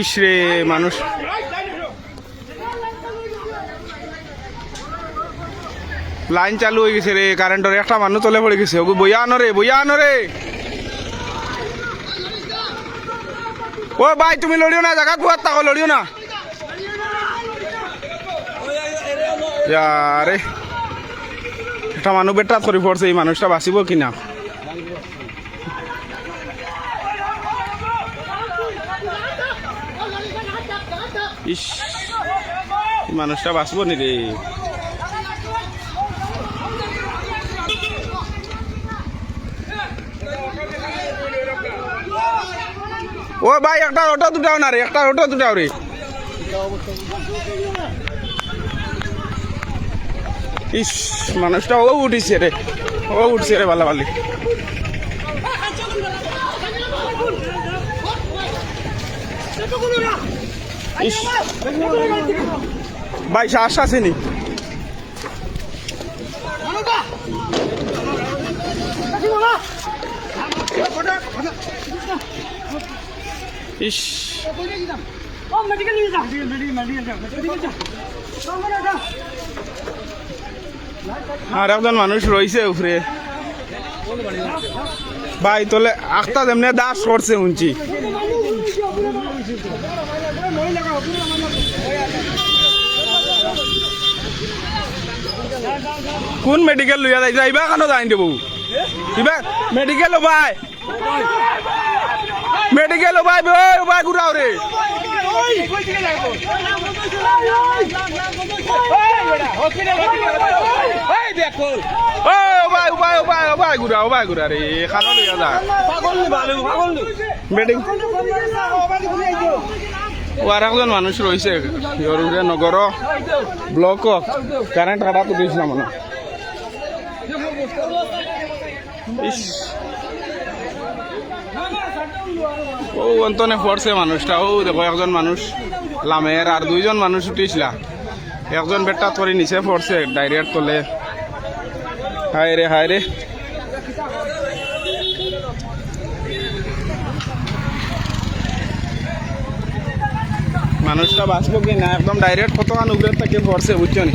ইস রে, মানুষ। লাইন চালু হয়ে গেছে রে কারেন্টর একটা মানুষ তলে পড়ে গেছে। ওগো বইয়া আনো রে, বইয়া আনো রে। ও ভাই, তুমি লড়িও না জায়গা কুয়ার তাকো লড়িও না। রে, একটা মানুষ বেটা করে পড়ছে, এই মানুষটা বাঁচিব কিনা? ইস মানুষটা বাঁচব নি রে ও ভাই একটা অটো দুটাও না রে একটা অটো দুটাও রে ইস মানুষটা ও উঠিছে রে ও উঠছে রে বালি ইস ভাই শ্বাস আসেনি ইস। আর একজন মানুষ রয়েছে উপরে। ভাই তোলে আখতা যেমনি দাস করছে উঞ্চি কোন মেডিকেল লইয়া যাই যাইবা কেন যাই দেবো। কিবা মেডিকেল ভাই মেডিকেল ভাই ভাই ঘুরাও রে। একজন মানুষ রয়েছে নগর ব্লক কারেন্ট কাটা তুলিছিলাম মনে। ইস ও, অন্তনে পড়ছে মানুষটা। ও, দেখো, একজন মানুষ লামের আর দুইজন মানুষ উঠিছিলা। একজন বেটা করে নিচে পড়ছে ডাইরিয়ার তলে হায় রে হায় রে মানুষটা বাঁচবো কি না? একদম ডাইরেক্ট কতক্ষণ উপরে থেকে পড়ছে বুঝছ নি?